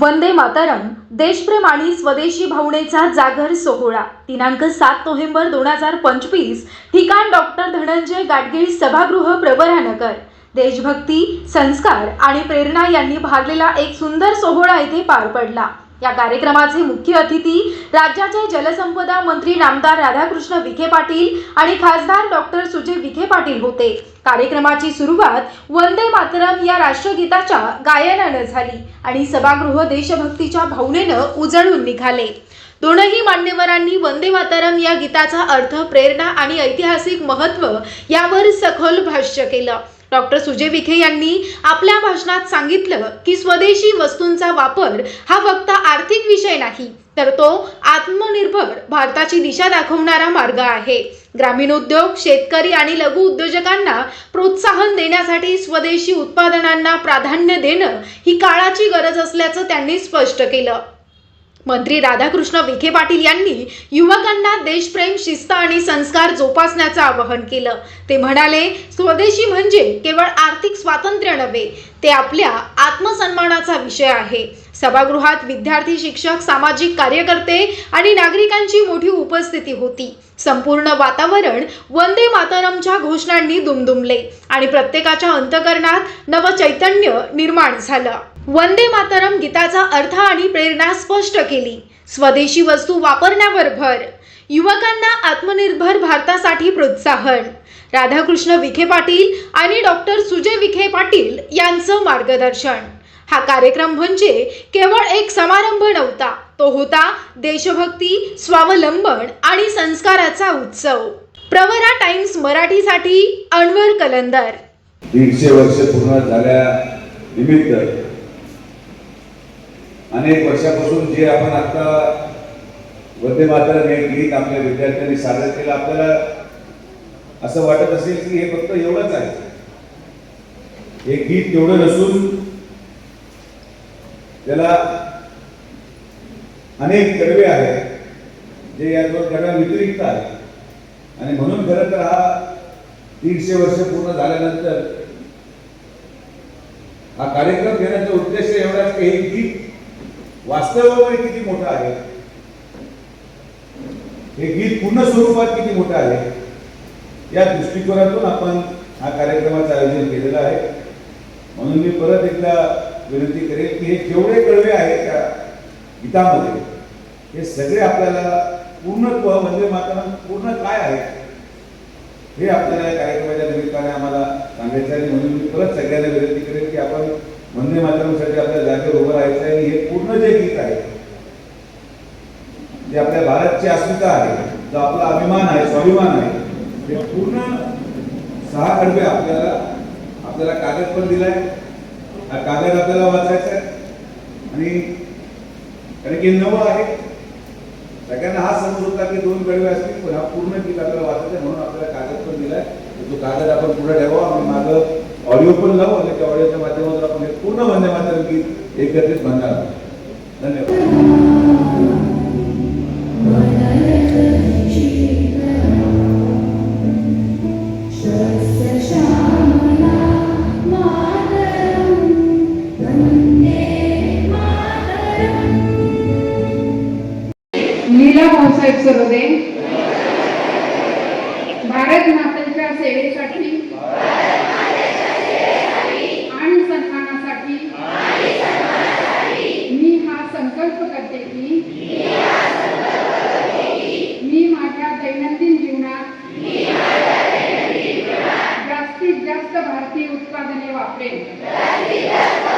वंदे मातरम देशप्रेम आणि स्वदेशी भावनेचा जागर सोहळा. दिनांक सात नोव्हेंबर दोन हजार पंचवीस ठिकाण डॉक्टर धनंजय गाडगीळ सभागृह प्रवरानगर. देशभक्ती संस्कार आणि प्रेरणा यांनी भागलेला एक सुंदर सोहळा येथे पार पडला. या कार्यक्रमाचे मुख्य अतिथी राज्याचे जलसंपदा मंत्री नामदार राधाकृष्ण विखे पाटील आणि खासदार डॉक्टर सुजय विखे पाटील होते. कार्यक्रमाची सुरुवात वंदे मातरम या राष्ट्रगीताच्या गायनानं झाली आणि सभागृह देशभक्तीच्या भावनेनं उजळून निघाले. दोनही मान्यवरांनी वंदे मातरम या गीताचा अर्थ प्रेरणा आणि ऐतिहासिक महत्त्व यावर सखोल भाष्य केलं. डॉक्टर सुजय विखे यांनी आपल्या भाषणात सांगितलं की स्वदेशी वस्तूंचा वापर हा फक्त आर्थिक विषय नाही तर तो आत्मनिर्भर भारताची दिशा दाखवणारा मार्ग आहे. ग्रामीण उद्योग शेतकरी आणि लघु उद्योजकांना प्रोत्साहन देण्यासाठी स्वदेशी उत्पादनांना प्राधान्य देणं ही काळाची गरज असल्याचं त्यांनी स्पष्ट केलं. मंत्री राधाकृष्ण विखे पाटील यांनी युवकांना देशप्रेम शिस्त आणि संस्कार जोपासण्याचं आवाहन केलं. ते म्हणाले स्वदेशी म्हणजे केवळ आर्थिक स्वातंत्र्य नव्हे ते आपल्या आत्मसन्मानाचा विषय आहे. सभागृहात विद्यार्थी शिक्षक सामाजिक कार्यकर्ते आणि नागरिकांची मोठी उपस्थिती होती. संपूर्ण वातावरण वंदे मातरमच्या घोषणांनी दुमदुमले आणि प्रत्येकाच्या अंतकरणात नवचैतन्य निर्माण झालं. वंदे मातरम गीताचा अर्थ आणि प्रेरणा स्पष्ट केली. स्वदेशी वस्तू वापरण्यावर भर. युवकांना आत्मनिर्भर भारतासाठी प्रोत्साहन. राधाकृष्ण विखे पाटील आणि डॉक्टर सुजय विखे पाटील यांचं मार्गदर्शन. हा कार्यक्रम म्हणजे केवळ एक समारंभ नव्हता तो होता देशभक्ती स्वावलंबन आणि संस्काराचा उत्सव. प्रवरा टाइम्स मराठीसाठी अनवर कलंदर. दीडशे वर्ष पूर्ण झाल्या निमित्त अनेक वर्षापासून जे आपण आता वंदे मातरम हे गीत आपल्या विद्यार्थ्यांनी सादर केलं आपल्याला असं वाटत असेल की हे फक्त एवढंच आहे. हे गीत एवढं नसून त्याला अनेक कडवे आहेत जे या दोन कडव्या व्यतिरिक्त आहेत. आणि म्हणून खरं तर हा दीडशे वर्ष पूर्ण झाल्यानंतर हा कार्यक्रम घेण्याचा उद्देश एवढाच की हे गीत वास्तवामध्ये किती मोठं आहे? हे गीत पूर्ण स्वरूपात किती मोठं आहे? या दृष्टिकोनातून आपण हा कार्यक्रमाचं आयोजन केलेलं आहे. म्हणून मी परत एकदा विनंती करेन की हे जेवढे कळवे आहेत त्या गीतामध्ये हे सगळे आपल्याला पूर्णत्व म्हणजे मात्र पूर्ण काय आहे? हे आपल्याला या कार्यक्रमाच्या निमित्ताने आम्हाला सांगायचं आहे. म्हणून मी परत सगळ्यांना विनंती करेन की आपण वंदे मातरमसाठी आपल्या जागेवर उभं राहायचं आहे. आणि हे पूर्ण जे गीत आहे जे आपल्या भारतची अस्मिता आहे जो आपला अभिमान आहे स्वाभिमान आहे हे पूर्ण सहा कडवे आपल्याला आपल्याला कागद पण दिलाय. हा कागद आपल्याला वाचायचा आहे. आणि कारण की नवं आहे. सगळ्यांना हा समज होता की दोन कडवे असतील पण हा पूर्ण गीत आपल्याला वाचायचं आहे म्हणून आपल्याला कागद पण दिलाय. तो कागद आपण पुढे ठेवा आणि मागं ऑडिओ पण लावू आणि त्या ऑडिओच्या माध्यमातून आपण पूर्ण वंदे मातरम गीत एकत्रित म्हणणार धन्यवाद. सरोदे. भारत मातेच्या सेवेसाठी आणि सन्मानासाठी मी हा संकल्प करते की? मी माझ्या दैनंदिन जीवनात जास्तीत जास्त भारतीय उत्पादने वापरेन.